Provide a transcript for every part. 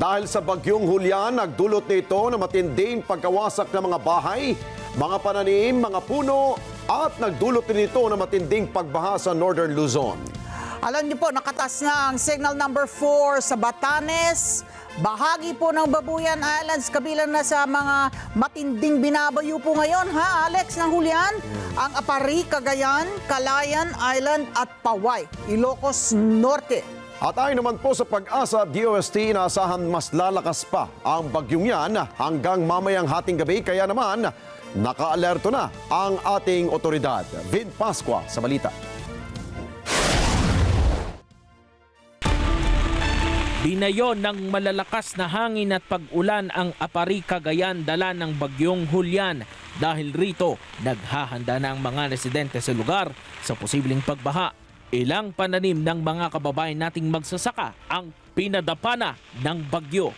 Dahil sa bagyong Hulyan, nagdulot nito na matinding pagkawasak ng mga bahay, mga pananim, mga puno, at nagdulot din ito na matinding pagbaha sa Northern Luzon. Alam niyo po, nakatas na ang signal number 4 sa Batanes. Bahagi po ng Babuyan Islands, kabilang na sa mga matinding binabayo po ngayon, ha Alex, ng Julian? Ang Apari, Cagayan, Calayan Island at Paway, Ilocos Norte. At ayon naman po sa pag-asa, DOST inaasahan mas lalakas pa ang bagyong yan hanggang mamayang hating gabi. Kaya naman, naka-alerto na ang ating otoridad. Vin Pasqua sa balita. Binayo ng malalakas na hangin at pag-ulan ang Apari Cagayan dala ng bagyong Hulyan. Dahil rito, naghahanda na ang mga residente sa lugar sa posibleng pagbaha. Ilang pananim ng mga kababayan nating magsasaka ang pinadapana ng bagyo.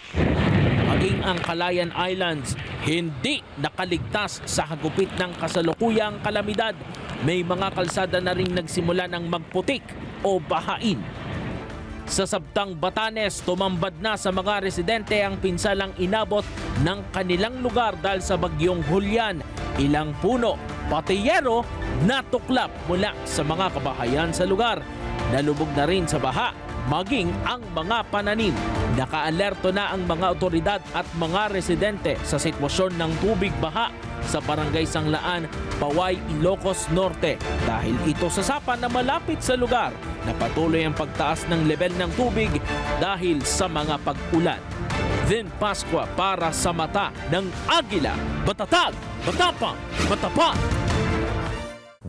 Maging ang Calayan Islands hindi nakaligtas sa hagupit ng kasalukuyang kalamidad. May mga kalsada na rin nagsimula ng magputik o bahain. Sa Sabtang Batanes, tumambad na sa mga residente ang pinsalang inabot ng kanilang lugar dahil sa bagyong Hulyan. Ilang puno, pati yero, natuklap mula sa mga kabahayan sa lugar. Nalubog na rin sa baha, maging ang mga pananim. Nakaalerto na ang mga otoridad at mga residente sa sitwasyon ng tubig baha sa Barangay Sanglaan, Paway, Ilocos Norte dahil ito sa sapa na malapit sa lugar na patuloy ang pagtaas ng level ng tubig dahil sa mga pag-ulan. Then Pasqua para sa mata ng Agila, Batatag, Batapang, Batapa.